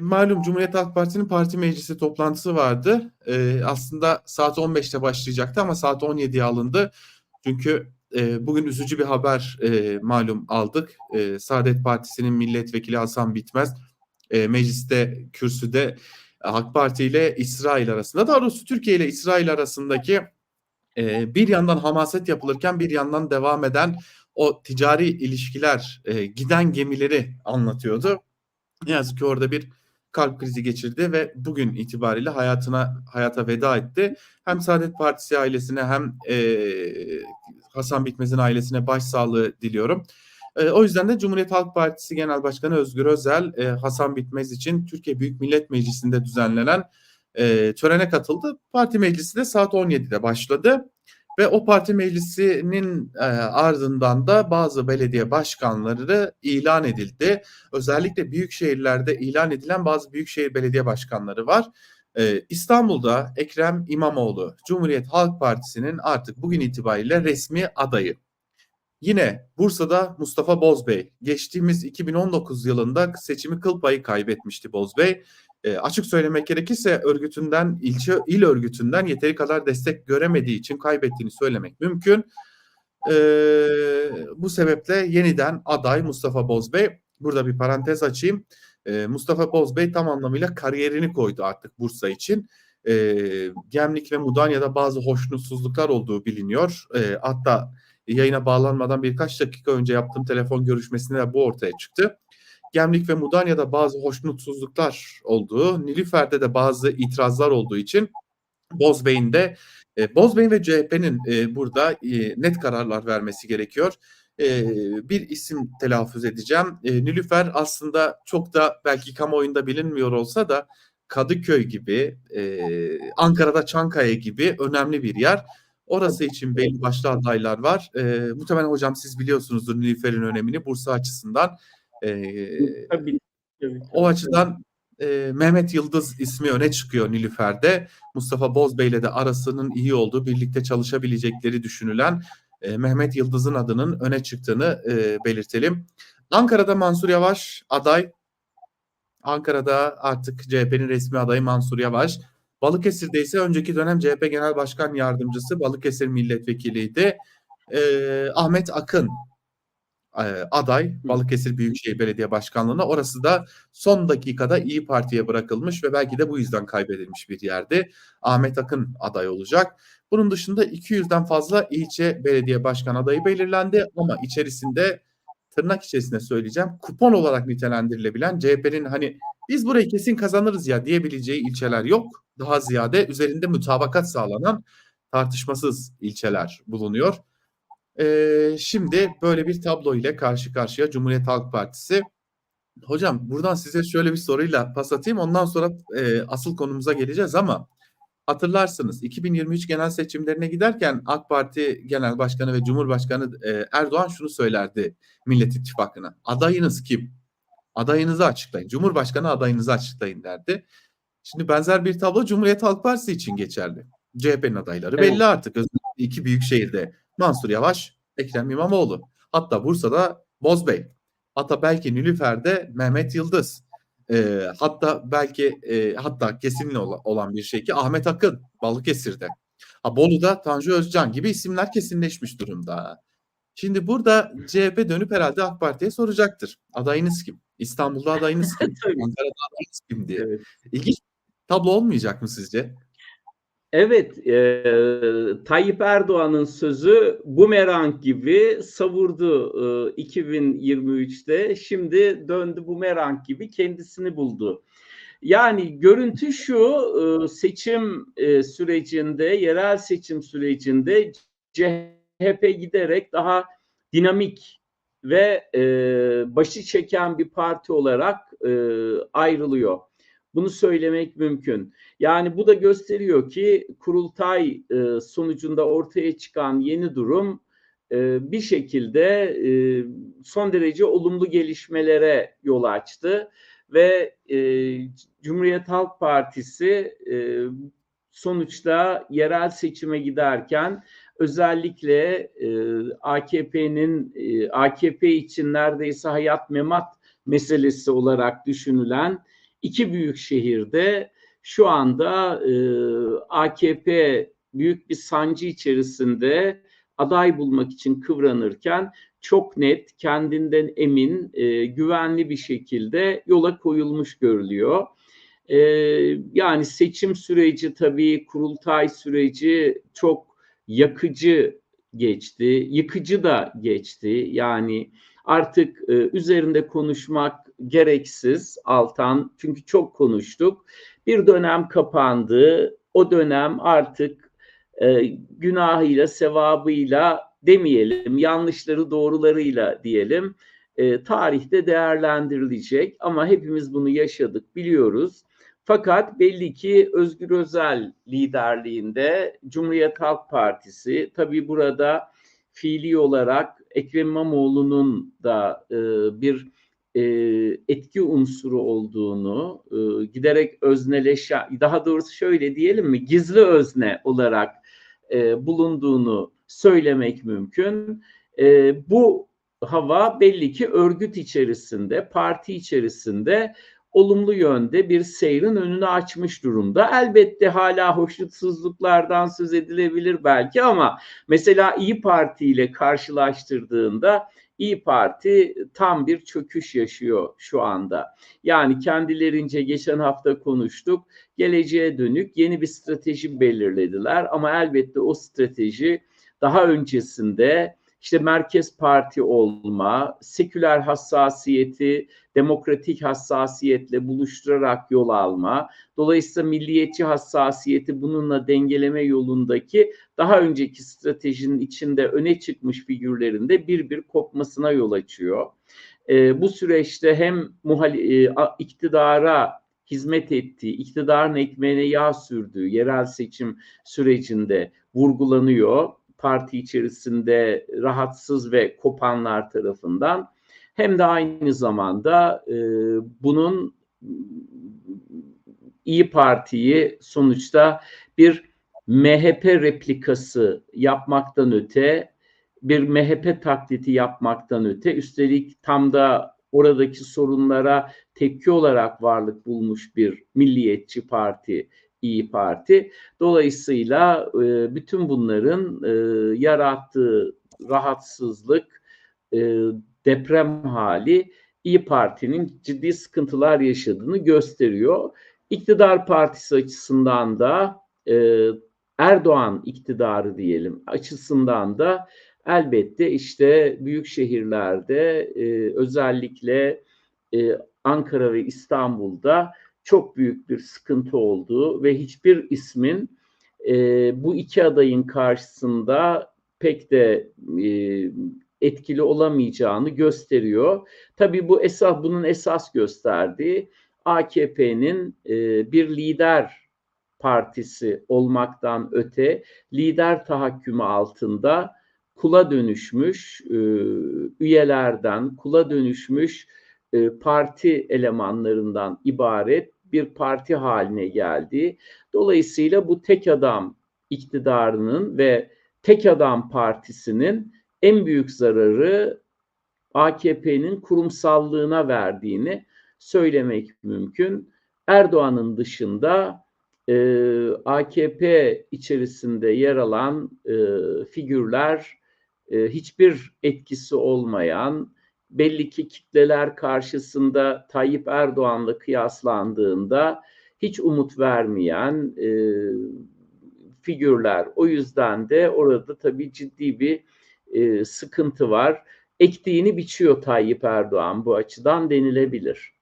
Malum Cumhuriyet Halk Partisi'nin parti meclisi toplantısı vardı. Ee, aslında saat 15'te başlayacaktı ama saat 17'ye alındı. Çünkü e, bugün üzücü bir haber e, malum aldık. E, Saadet Partisi'nin milletvekili Hasan Bitmez e, mecliste kürsüde AK Parti ile İsrail arasında daha doğrusu Türkiye ile İsrail arasındaki e, bir yandan hamaset yapılırken bir yandan devam eden o ticari ilişkiler e, giden gemileri anlatıyordu. Ne yazık ki orada bir kalp krizi geçirdi ve bugün itibariyle hayatına hayata veda etti. Hem Saadet Partisi ailesine hem e, Hasan Bitmez'in ailesine başsağlığı diliyorum. E, o yüzden de Cumhuriyet Halk Partisi Genel Başkanı Özgür Özel e, Hasan Bitmez için Türkiye Büyük Millet Meclisi'nde düzenlenen e, törene katıldı. Parti meclisi de saat 17'de başladı. Ve o parti meclisinin e, ardından da bazı belediye başkanları ilan edildi. Özellikle büyük şehirlerde ilan edilen bazı büyükşehir belediye başkanları var. E, İstanbul'da Ekrem İmamoğlu Cumhuriyet Halk Partisi'nin artık bugün itibariyle resmi adayı. Yine Bursa'da Mustafa Bozbey geçtiğimiz 2019 yılında seçimi kıl payı kaybetmişti Bozbey. E, açık söylemek gerekirse örgütünden ilçe il örgütünden yeteri kadar destek göremediği için kaybettiğini söylemek mümkün. E, bu sebeple yeniden aday Mustafa Bozbey. Burada bir parantez açayım. E, Mustafa Bozbey tam anlamıyla kariyerini koydu artık Bursa için. E, Gemlik ve Mudanya'da bazı hoşnutsuzluklar olduğu biliniyor. E, hatta yayına bağlanmadan birkaç dakika önce yaptığım telefon görüşmesinde de bu ortaya çıktı. Gemlik ve Mudanya'da bazı hoşnutsuzluklar olduğu, Nilüfer'de de bazı itirazlar olduğu için Bozbey'in de e, Bozbey'in ve CHP'nin e, burada e, net kararlar vermesi gerekiyor. E, bir isim telaffuz edeceğim. Nilüfer aslında çok da belki kamuoyunda bilinmiyor olsa da Kadıköy gibi, Ankara'da Çankaya gibi önemli bir yer. Orası için belli başlı adaylar var. E, muhtemelen hocam siz biliyorsunuzdur Nilüfer'in önemini Bursa açısından. E, Tabii, tabii. o açıdan e, Mehmet Yıldız ismi öne çıkıyor Nilüfer'de. Mustafa Bozbey ile de arasının iyi olduğu, birlikte çalışabilecekleri düşünülen e, Mehmet Yıldız'ın adının öne çıktığını e, belirtelim. Ankara'da Mansur Yavaş aday. Ankara'da artık CHP'nin resmi adayı Mansur Yavaş. Balıkesir'de ise önceki dönem CHP Genel Başkan Yardımcısı Balıkesir Milletvekiliydi. E, Ahmet Akın e, aday Balıkesir Büyükşehir Belediye Başkanlığı'na. Orası da son dakikada İyi Parti'ye bırakılmış ve belki de bu yüzden kaybedilmiş bir yerde. Ahmet Akın aday olacak. Bunun dışında 200'den fazla ilçe belediye başkan adayı belirlendi ama içerisinde tırnak içerisinde söyleyeceğim kupon olarak nitelendirilebilen CHP'nin hani biz burayı kesin kazanırız ya diyebileceği ilçeler yok. Daha ziyade üzerinde mütabakat sağlanan tartışmasız ilçeler bulunuyor. Ee, şimdi böyle bir tablo ile karşı karşıya Cumhuriyet Halk Partisi. Hocam buradan size şöyle bir soruyla pas atayım. Ondan sonra e, asıl konumuza geleceğiz ama hatırlarsınız 2023 genel seçimlerine giderken AK Parti Genel Başkanı ve Cumhurbaşkanı e, Erdoğan şunu söylerdi Millet İttifakı'na. Adayınız kim? Adayınızı açıklayın. Cumhurbaşkanı adayınızı açıklayın derdi. Şimdi benzer bir tablo Cumhuriyet Halk Partisi için geçerli. CHP'nin adayları Evet. belli artık. Özellikle iki büyük şehirde Mansur Yavaş, Ekrem İmamoğlu. Hatta Bursa'da Bozbey. Hatta belki Nilüfer'de Mehmet Yıldız. Ee, hatta belki e, hatta kesinlikle ola- olan bir şey ki Ahmet Akın Balıkesir'de. Ha, Bolu'da Tanju Özcan gibi isimler kesinleşmiş durumda. Şimdi burada CHP dönüp herhalde AK Parti'ye soracaktır. Adayınız kim? İstanbul'da adayınız kim? Ankara'da adayınız kim diye. Evet. İlginç tablo olmayacak mı sizce? Evet, e, Tayyip Erdoğan'ın sözü bumerang gibi savurdu e, 2023'te. Şimdi döndü bumerang gibi kendisini buldu. Yani görüntü şu, e, seçim e, sürecinde, yerel seçim sürecinde CHP giderek daha dinamik ve e, başı çeken bir parti olarak e, ayrılıyor. Bunu söylemek mümkün. Yani bu da gösteriyor ki kurultay e, sonucunda ortaya çıkan yeni durum e, bir şekilde e, son derece olumlu gelişmelere yol açtı ve e, Cumhuriyet Halk Partisi e, sonuçta yerel seçime giderken özellikle e, AKP'nin e, AKP için neredeyse hayat memat meselesi olarak düşünülen iki büyük şehirde şu anda e, AKP büyük bir sancı içerisinde aday bulmak için kıvranırken çok net, kendinden emin, e, güvenli bir şekilde yola koyulmuş görülüyor. E, yani seçim süreci tabii kurultay süreci çok yakıcı geçti, yıkıcı da geçti. Yani artık e, üzerinde konuşmak gereksiz Altan çünkü çok konuştuk. Bir dönem kapandı. O dönem artık e, günahıyla, sevabıyla demeyelim, yanlışları doğrularıyla diyelim. E, tarihte değerlendirilecek ama hepimiz bunu yaşadık, biliyoruz. Fakat belli ki Özgür Özel liderliğinde Cumhuriyet Halk Partisi tabii burada fiili olarak Ekrem İmamoğlu'nun da e, bir e, etki unsuru olduğunu e, giderek özneleşen, daha doğrusu şöyle diyelim mi, gizli özne olarak e, bulunduğunu söylemek mümkün. E, bu hava belli ki örgüt içerisinde, parti içerisinde olumlu yönde bir seyrin önünü açmış durumda. Elbette hala hoşnutsuzluklardan söz edilebilir belki ama mesela İyi Parti ile karşılaştırdığında İyi Parti tam bir çöküş yaşıyor şu anda. Yani kendilerince geçen hafta konuştuk. Geleceğe dönük yeni bir strateji belirlediler ama elbette o strateji daha öncesinde işte merkez parti olma, seküler hassasiyeti demokratik hassasiyetle buluşturarak yol alma, dolayısıyla milliyetçi hassasiyeti bununla dengeleme yolundaki daha önceki stratejinin içinde öne çıkmış figürlerin de bir bir kopmasına yol açıyor. E, bu süreçte hem muhali, e, iktidara hizmet ettiği, iktidarın ekmeğine yağ sürdüğü yerel seçim sürecinde vurgulanıyor parti içerisinde rahatsız ve kopanlar tarafından hem de aynı zamanda e, bunun İyi Parti'yi sonuçta bir MHP replikası yapmaktan öte bir MHP taklidi yapmaktan öte üstelik tam da oradaki sorunlara tepki olarak varlık bulmuş bir milliyetçi parti İyi Parti. Dolayısıyla e, bütün bunların e, yarattığı rahatsızlık, e, deprem hali İyi Parti'nin ciddi sıkıntılar yaşadığını gösteriyor. İktidar partisi açısından da Erdoğan iktidarı diyelim açısından da elbette işte büyük şehirlerde özellikle Ankara ve İstanbul'da çok büyük bir sıkıntı olduğu ve hiçbir ismin e, bu iki adayın karşısında pek de e, etkili olamayacağını gösteriyor. Tabii bu esas bunun esas gösterdiği AKP'nin e, bir lider partisi olmaktan öte lider tahakkümü altında kula dönüşmüş e, üyelerden, kula dönüşmüş e, parti elemanlarından ibaret bir parti haline geldi. Dolayısıyla bu tek adam iktidarının ve tek adam partisinin en büyük zararı AKP'nin kurumsallığına verdiğini söylemek mümkün. Erdoğan'ın dışında e, AKP içerisinde yer alan e, figürler e, hiçbir etkisi olmayan, belli ki kitleler karşısında Tayyip Erdoğan'la kıyaslandığında hiç umut vermeyen e, figürler. O yüzden de orada tabii ciddi bir e, sıkıntı var. Ektiğini biçiyor Tayyip Erdoğan bu açıdan denilebilir.